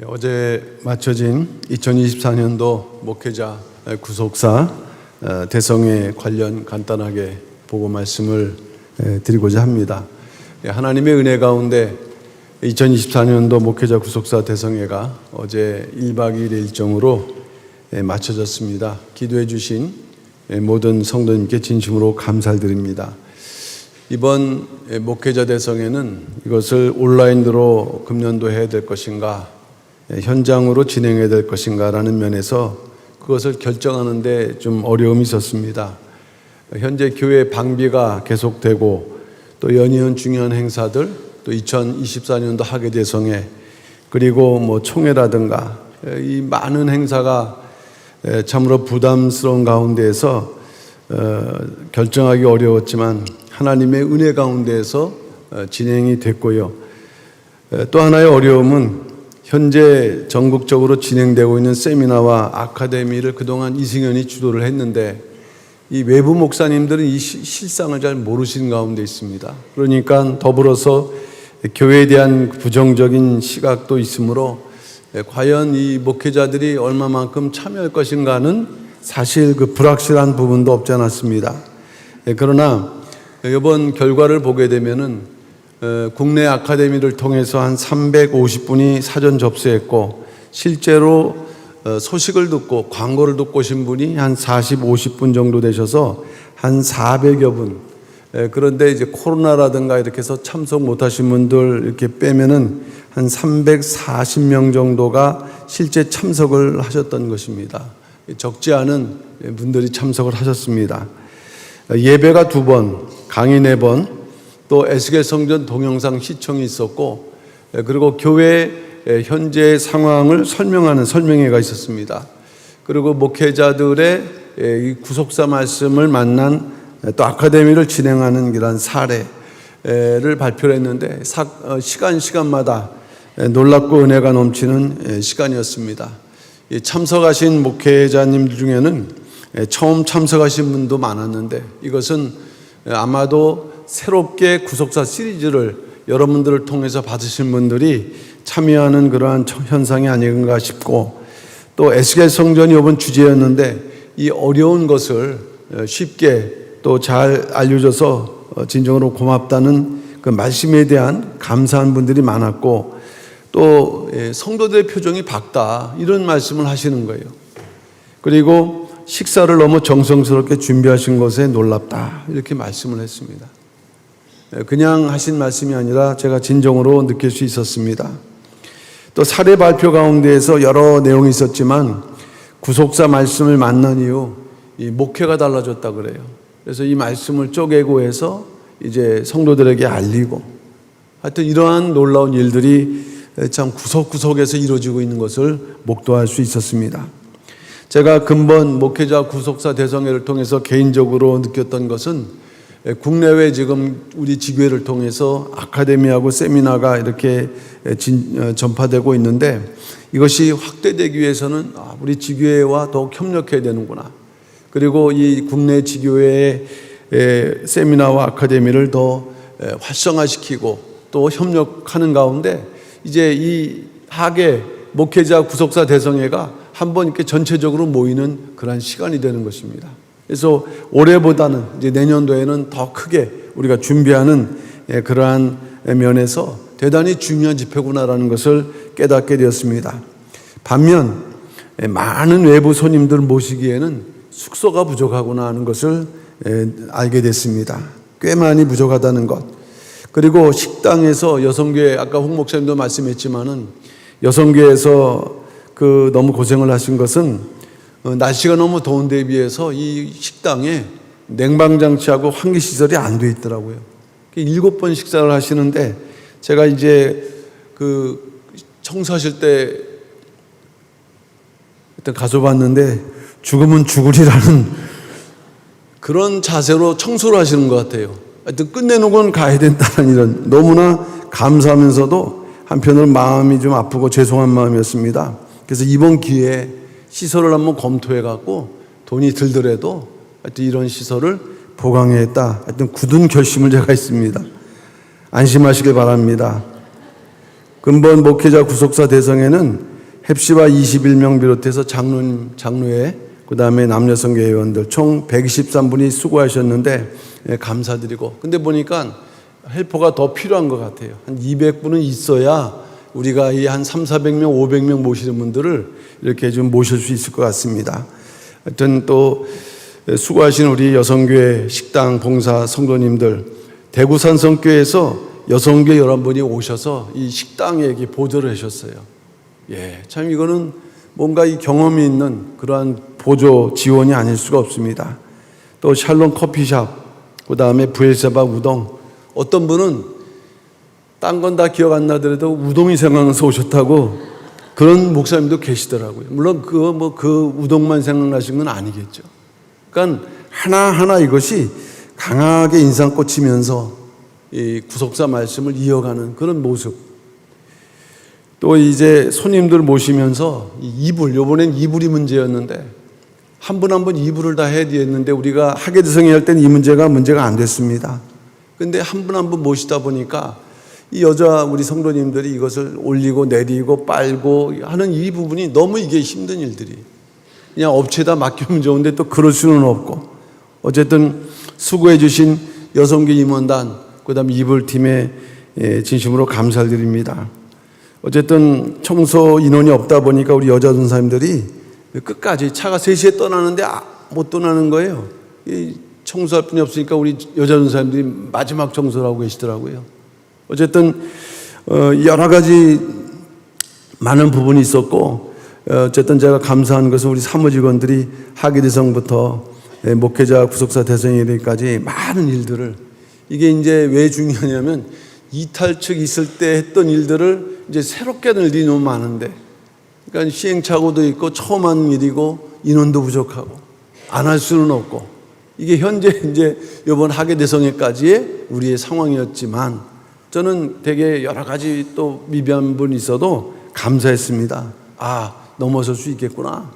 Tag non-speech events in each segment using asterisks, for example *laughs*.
예, 어제 마쳐진 2024년도 목회자 구속사 어, 대성에 관련 간단하게 보고 말씀을 에, 드리고자 합니다. 예, 하나님의 은혜 가운데 2024년도 목회자 구속사 대성회가 어제 1박 2일 일정으로 예, 마쳐졌습니다. 기도해 주신 예, 모든 성도님께 진심으로 감사를 드립니다. 이번 목회자 대성에는 이것을 온라인으로 금년도 해야 될 것인가, 현장으로 진행해야 될 것인가라는 면에서 그것을 결정하는데 좀 어려움이 있었습니다. 현재 교회 방비가 계속되고 또 연이은 중요한 행사들, 또 2024년도 하계 대성회, 그리고 뭐 총회라든가 이 많은 행사가 참으로 부담스러운 가운데에서 어, 결정하기 어려웠지만 하나님의 은혜 가운데에서 어, 진행이 됐고요. 에, 또 하나의 어려움은 현재 전국적으로 진행되고 있는 세미나와 아카데미를 그동안 이승현이 주도를 했는데 이 외부 목사님들은 이 시- 실상을 잘 모르시는 가운데 있습니다. 그러니까 더불어서 교회에 대한 부정적인 시각도 있으므로 에, 과연 이 목회자들이 얼마만큼 참여할 것인가는 사실 그 불확실한 부분도 없지 않았습니다. 예, 그러나 이번 결과를 보게 되면은 어, 국내 아카데미를 통해서 한 350분이 사전 접수했고 실제로 어, 소식을 듣고 광고를 듣고 오신 분이 한 40, 50분 정도 되셔서 한 400여 분. 예, 그런데 이제 코로나라든가 이렇게 해서 참석 못 하신 분들 이렇게 빼면은 한 340명 정도가 실제 참석을 하셨던 것입니다. 적지 않은 분들이 참석을 하셨습니다. 예배가 두 번, 강의 네 번, 또 에스겔 성전 동영상 시청이 있었고, 그리고 교회 현재 상황을 설명하는 설명회가 있었습니다. 그리고 목회자들의 이 구속사 말씀을 만난 또 아카데미를 진행하는 이런 사례를 발표를 했는데 사- 어, 시간 시간마다 놀랍고 은혜가 넘치는 시간이었습니다. 이 참석하신 목회자님들 중에는 처음 참석하신 분도 많았는데 이것은 아마도 새롭게 구속사 시리즈를 여러분들을 통해서 받으신 분들이 참여하는 그러한 현상이 아닌가 싶고 또 에스겔 성전이 이번 주제였는데 이 어려운 것을 쉽게 또 잘 알려줘서 진정으로 고맙다는 그 말씀에 대한 감사한 분들이 많았고 또 예, 성도들의 표정이 밝다 이런 말씀을 하시는 거예요. 그리고 식사를 너무 정성스럽게 준비하신 것에 놀랍다 이렇게 말씀을 했습니다. 예, 그냥 하신 말씀이 아니라 제가 진정으로 느낄 수 있었습니다. 또 사례 발표 가운데에서 여러 내용이 있었지만 구속사 말씀을 만난 이후 이 목회가 달라졌다 그래요. 그래서 이 말씀을 쪼개고 해서 이제 성도들에게 알리고 하여튼 이러한 놀라운 일들이 참 구석구석에서 이루어지고 있는 것을 목도할 수 있었습니다. 제가 근본 목회자 구속사 대성회를 통해서 개인적으로 느꼈던 것은 국내외 지금 우리 지교회를 통해서 아카데미하고 세미나가 이렇게 진, 어, 전파되고 있는데 이것이 확대되기 위해서는 아, 우리 지교회와 더욱 협력해야 되는구나. 그리고 이 국내 지교회의 에, 세미나와 아카데미를 더 에, 활성화시키고 또 협력하는 가운데 이제 이 하계 목회자 구속사 대성회가 한번 이렇게 전체적으로 모이는 그러한 시간이 되는 것입니다. 그래서 올해보다는 이제 내년도에는 더 크게 우리가 준비하는 예, 그러한 면에서 대단히 중요한 집회구나라는 것을 깨닫게 되었습니다. 반면 예, 많은 외부 손님들 모시기에는 숙소가 부족하구나 하는 것을 예, 알게 됐습니다. 꽤 많이 부족하다는 것. 그리고 식당에서 여성교회 아까 홍 목사님도 말씀했지만은 여성교회에서 그 너무 고생을 하신 것은 어, 날씨가 너무 더운 데 비해서 이 식당에 냉방 장치하고 환기 시설이 안 돼 있더라고요. 일곱 번 식사를 하시는데 제가 이제 그 청소하실 때 그때 가져봤는데 죽으면 죽으리라는 그런 자세로 청소를 하시는 것 같아요. 하여튼 끝내놓고는 가야 된다는 이런 너무나 감사하면서도 한편으로 마음이 좀 아프고 죄송한 마음이었습니다. 그래서 이번 기회에 시설을 한번 검토해 갖고 돈이 들더라도 하여튼 이런 시설을 보강해야겠다. 하여튼 굳은 결심을 제가 했습니다. 안심하시길 바랍니다. 근본 목회자 구속사 대성에는 헵시바 21명 비롯해서 장로님, 장로회, 그 다음에 남녀성교 회원들 총 123분이 수고하셨는데 예, 감사드리고. 근데 보니까 헬퍼가 더 필요한 것 같아요. 한 200분은 있어야 우리가 이 한 3, 400명, 500명 모시는 분들을 이렇게 좀 모실 수 있을 것 같습니다. 하여튼 또 수고하신 우리 여성교회 식당 봉사 성도님들 대구 산성교회에서 여성교 여러분이 오셔서 이 식당에 이렇게 보조를 하셨어요. 예, 참 이거는 뭔가 이 경험이 있는 그러한 보조 지원이 아닐 수가 없습니다. 또 샬롬 커피샵, 그 다음에 부엘세바 우동. 어떤 분은 딴 건 다 기억 안 나더라도 우동이 생각나서 오셨다고 그런 목사님도 계시더라고요. 물론 그뭐그 우동만 생각나신 건 아니겠죠. 그러니까 하나하나 이것이 강하게 인상 꽂히면서 이 구속사 말씀을 이어가는 그런 모습. 또 이제 손님들 모시면서 이 이불, 요번엔 이불이 문제였는데 한 분 한 분 이불을 다 해야 되는데 우리가 대성이 할 때는 이 문제가 문제가 안 됐습니다. 근데 한 분 한 분 모시다 보니까 이 여자 우리 성도님들이 이것을 올리고 내리고 빨고 하는 이 부분이 너무 이게 힘든 일들이 그냥 업체에다 맡기면 좋은데 또 그럴 수는 없고 어쨌든 수고해 주신 여성계 임원단 그다음 이불팀에 예, 진심으로 감사를 드립니다. 어쨌든 청소 인원이 없다 보니까 우리 여자 전사님들이 끝까지 차가 3시에 떠나는데 아, 못 떠나는 거예요. 이 청소할 분이 없으니까 우리 여자 전사님들이 마지막 청소를 하고 계시더라고요. 어쨌든 어, 여러 가지 많은 부분이 있었고 어, 어쨌든 제가 감사한 것은 우리 사무직원들이 하기대성부터 예, 목회자 구속사 대성일까지 많은 일들을 이게 이제 왜 중요하냐면 이탈 측 있을 때 했던 일들을 이제 새롭게 하는 일이 많은데 그러니까 시행착오도 있고 처음 한 일이고 인원도 부족하고 안 할 수는 없고 이게 현재 이제 이번 하계 대성회까지의 우리의 상황이었지만 저는 되게 여러 가지 또 미비한 분이 있어도 감사했습니다. 아, 넘어설 수 있겠구나.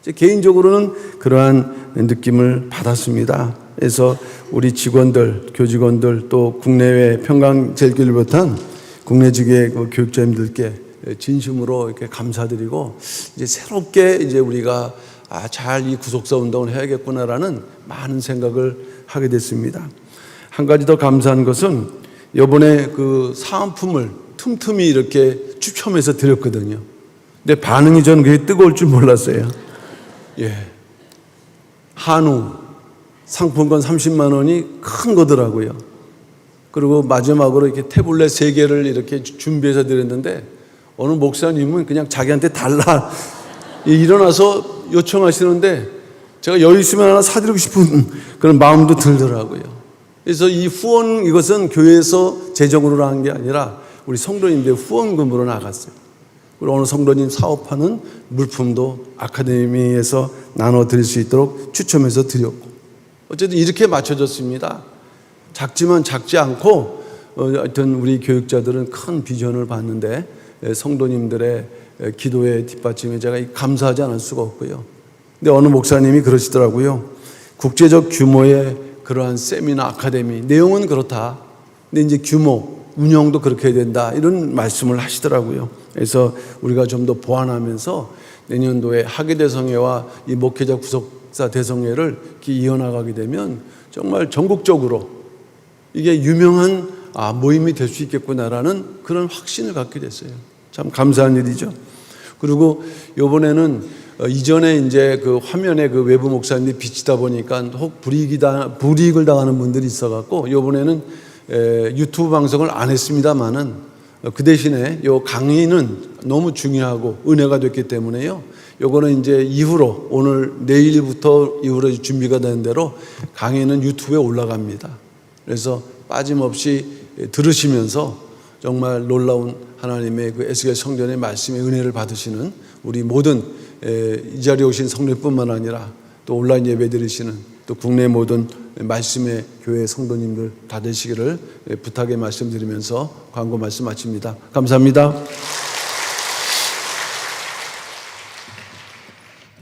제 개인적으로는 그러한 느낌을 받았습니다. 그래서 우리 직원들, 교직원들 또 국내외 평강 제일교를 비롯한 국내 직의 그 교육자님들께 진심으로 이렇게 감사드리고 이제 새롭게 이제 우리가 아, 잘 이 구속사 운동을 해야겠구나라는 많은 생각을 하게 됐습니다. 한 가지 더 감사한 것은 이번에 그 사은품을 틈틈이 이렇게 추첨해서 드렸거든요. 근데 반응이 저는 그게 뜨거울 줄 몰랐어요. 예. 한우 상품권 30만 원이 큰 거더라고요. 그리고 마지막으로 이렇게 태블릿 세 개를 이렇게 준비해서 드렸는데 어느 목사님은 그냥 자기한테 달라 *laughs* 일어나서 요청하시는데 제가 여유 있으면 하나 사드리고 싶은 그런 마음도 들더라고요. 그래서 이 후원 이것은 교회에서 재정으로 한 게 아니라 우리 성도님들 후원금으로 나갔어요. 그리고 어느 성도님 사업하는 물품도 아카데미에서 나눠 드릴 수 있도록 추첨해서 드렸고 어쨌든 이렇게 맞춰졌습니다. 작지만 작지 않고 어, 하여튼 우리 교육자들은 큰 비전을 봤는데 에, 성도님들의 에, 기도의 뒷받침에 제가 감사하지 않을 수가 없고요. 근데 어느 목사님이 그러시더라고요. 국제적 규모의 그러한 세미나 아카데미 내용은 그렇다. 근데 이제 규모 운영도 그렇게 해야 된다 이런 말씀을 하시더라고요. 그래서 우리가 좀 더 보완하면서 내년도에 하계 대성회와 이 목회자 구속사 대성회를 이어나가게 되면 정말 전국적으로 이게 유명한 아, 모임이 될 수 있겠구나라는 그런 확신을 갖게 됐어요. 참 감사한 일이죠. 그리고 이번에는 어, 이전에 이제 그 화면에 그 외부 목사님이 비치다 보니까 혹 불이익이 다, 불이익을 당하는 분들이 있어갖고 이번에는 에, 유튜브 방송을 안 했습니다만은 어, 그 대신에 요 강의는 너무 중요하고 은혜가 됐기 때문에요. 요거는 이제 이후로 오늘 내일부터 이후로 준비가 되는 대로 강의는 유튜브에 올라갑니다. 그래서 빠짐없이 들으시면서 정말 놀라운 하나님의 그 에스겔 성전의 말씀의 은혜를 받으시는 우리 모든 이 자리에 오신 성도뿐만 아니라 또 온라인 예배 드리시는 또 국내 모든 말씀의 교회 성도님들 다 되시기를 부탁의 말씀드리면서 광고 말씀 마칩니다. 감사합니다.